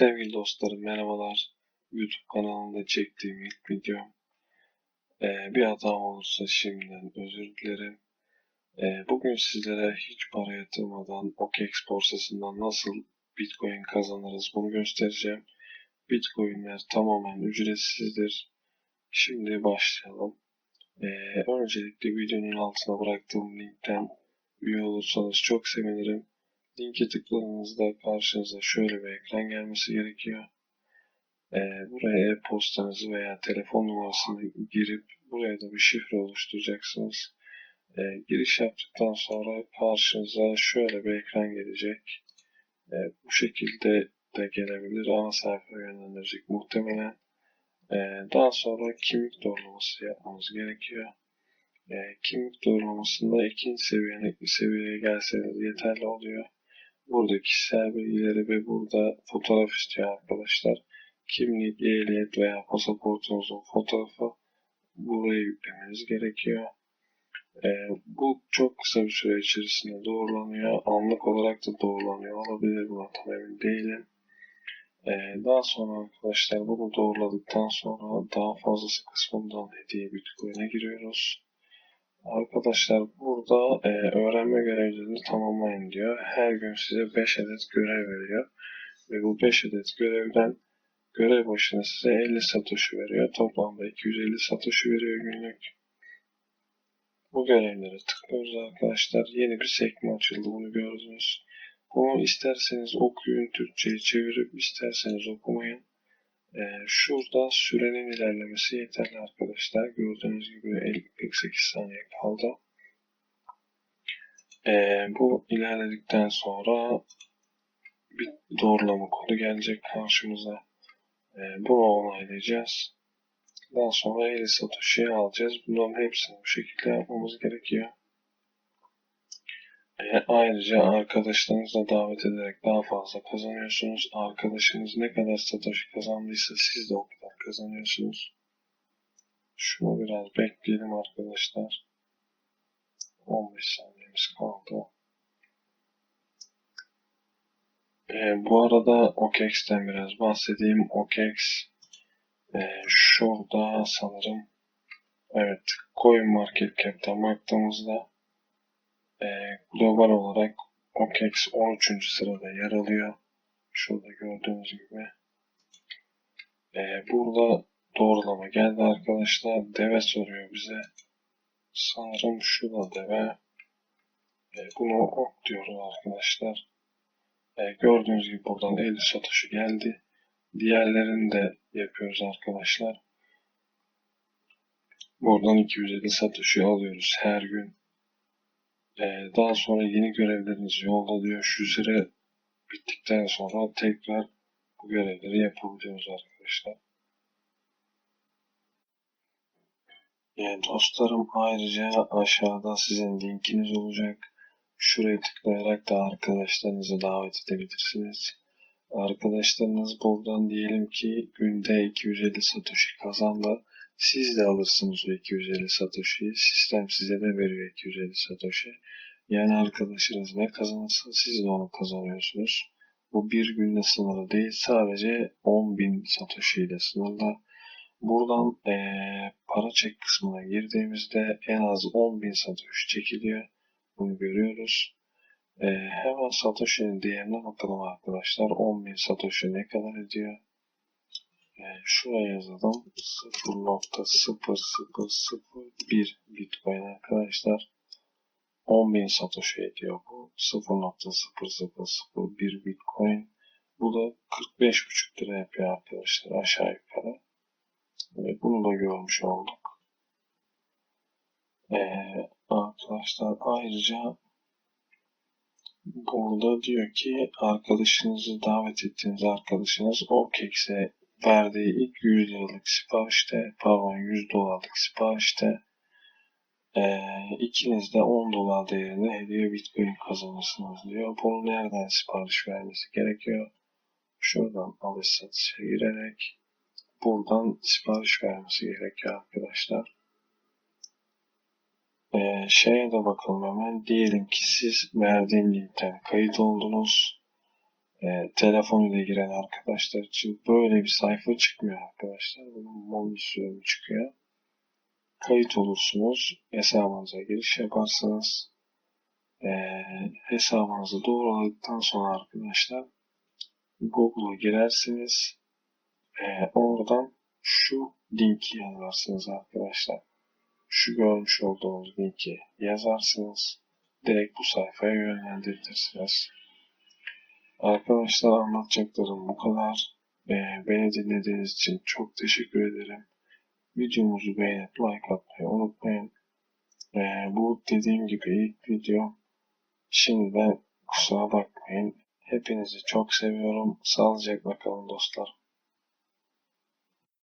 Sevgili dostlarım merhabalar. YouTube kanalında çektiğim ilk videom. Ee, bir hatam olursa şimdiden özür dilerim. Ee, bugün sizlere hiç para yatırmadan OKEX borsasından nasıl Bitcoin kazanırız bunu göstereceğim. Bitcoinler tamamen ücretsizdir. Şimdi başlayalım. Ee, öncelikle videonun altına bıraktığım linkten üye olursanız çok sevinirim. Linke tıkladığınızda karşınıza şöyle bir ekran gelmesi gerekiyor. Ee, buraya e-postanızı veya telefon numarasını girip buraya da bir şifre oluşturacaksınız. Ee, giriş yaptıktan sonra karşınıza şöyle bir ekran gelecek. Ee, bu şekilde de gelebilir. Ana sayfaya yönlendirecek muhtemelen. Daha sonra kimlik doğrulaması yapmamız gerekiyor. Kimlik doğrulamasında ikinci seviyeye, seviyeye gelseniz yeterli oluyor. Burada kişisel bilgileri ve burada fotoğraf istiyor arkadaşlar. Kimlik, ehliyet veya pasaportunuzun fotoğrafı buraya yüklemeniz gerekiyor. Ee, bu çok kısa bir süre içerisinde doğrulanıyor. Anlık olarak da doğrulanıyor olabilir. Buna tam emin değilim. Ee, daha sonra arkadaşlar bunu doğruladıktan sonra daha fazlası kısmından hediye Bitcoin'e giriyoruz. Arkadaşlar burada e, öğrenme görevlerini tamamlayın diyor. Her gün size 5 adet görev veriyor. Ve bu 5 adet görevden görev başına size 50 satoshi veriyor. Toplamda 250 satoshi veriyor günlük. Bu görevlere tıklıyoruz arkadaşlar. Yeni bir sekme açıldı bunu gördünüz. Bunu isterseniz okuyun Türkçe'ye çevirip isterseniz okumayın. Ee, şurada sürenin ilerlemesi yeterli arkadaşlar. Gördüğünüz gibi 48 saniye kaldı. Ee, bu ilerledikten sonra bir doğrulama kodu gelecek karşımıza. Ee, bunu onaylayacağız. Daha sonra 50 Satoshi'yi alacağız. Bunların hepsini bu şekilde yapmamız gerekiyor. E, ayrıca arkadaşlarınızla davet ederek daha fazla kazanıyorsunuz. Arkadaşınız ne kadar satoshi kazandıysa siz de o kadar kazanıyorsunuz. Şunu biraz bekleyelim arkadaşlar. 15 saniyemiz kaldı. E, bu arada OKEX'ten biraz bahsedeyim. OKEX e, şurada sanırım evet Coin Market Cap'ten baktığımızda e, global olarak OKEX 13. sırada yer alıyor. Şurada gördüğünüz gibi. E, burada doğrulama geldi arkadaşlar. Deve soruyor bize. Sanırım şu da deve. E, bunu ok diyoruz arkadaşlar. E, gördüğünüz gibi buradan 50 satışı geldi. Diğerlerini de yapıyoruz arkadaşlar. Buradan 250 satışı alıyoruz her gün. Ee, daha sonra yeni görevlerinizi yolla diyor. Şu süre bittikten sonra tekrar bu görevleri yapabiliyoruz arkadaşlar. Yani dostlarım ayrıca aşağıda sizin linkiniz olacak. Şuraya tıklayarak da arkadaşlarınızı davet edebilirsiniz. Arkadaşlarınız buradan diyelim ki günde 250 satoshi kazandı. Siz de alırsınız o 250 satoshi'yi. Sistem size de veriyor 250 satoshi. Yani arkadaşınız ne kazanırsa siz de onu kazanıyorsunuz. Bu bir günde sınırlı değil. Sadece 10.000 satoshi ile sınırlı. Buradan ee, para çek kısmına girdiğimizde en az 10.000 satoshi çekiliyor. Bunu görüyoruz. E, hemen satoshi'nin değerine bakalım arkadaşlar. 10.000 satoshi ne kadar ediyor? E, şuraya yazalım. 0.0001 Bitcoin arkadaşlar. 10.000 Satoshi ediyor bu. 0.0001 Bitcoin. Bu da 45.5 lira yapıyor arkadaşlar aşağı yukarı. Ve bunu da görmüş olduk. Ee, arkadaşlar ayrıca burada diyor ki arkadaşınızı davet ettiğiniz arkadaşınız o kekse verdiği ilk 100 liralık siparişte pardon 100 dolarlık siparişte e, ikiniz de 10 dolar değerinde hediye bitcoin kazanırsınız diyor. Bunu nereden sipariş vermesi gerekiyor? Şuradan alış satışa girerek buradan sipariş vermesi gerekiyor arkadaşlar. Ee, şeye de bakalım hemen. Diyelim ki siz verdiğim linkten kayıt oldunuz. E, telefon ile giren arkadaşlar için böyle bir sayfa çıkmıyor arkadaşlar. Bunun sürümü çıkıyor. Kayıt olursunuz. Hesabınıza giriş yaparsınız. E, hesabınızı doğruladıktan sonra arkadaşlar Google'a girersiniz. E, oradan şu linki yazarsınız arkadaşlar. Şu görmüş olduğunuz linki yazarsınız. Direkt bu sayfaya yönlendirirsiniz. Arkadaşlar anlatacaklarım bu kadar. Ee, beni dinlediğiniz için çok teşekkür ederim. Videomuzu beğenip like atmayı unutmayın. Ee, bu dediğim gibi ilk video. Şimdiden kusura bakmayın. Hepinizi çok seviyorum. Sağlıcakla kalın dostlar.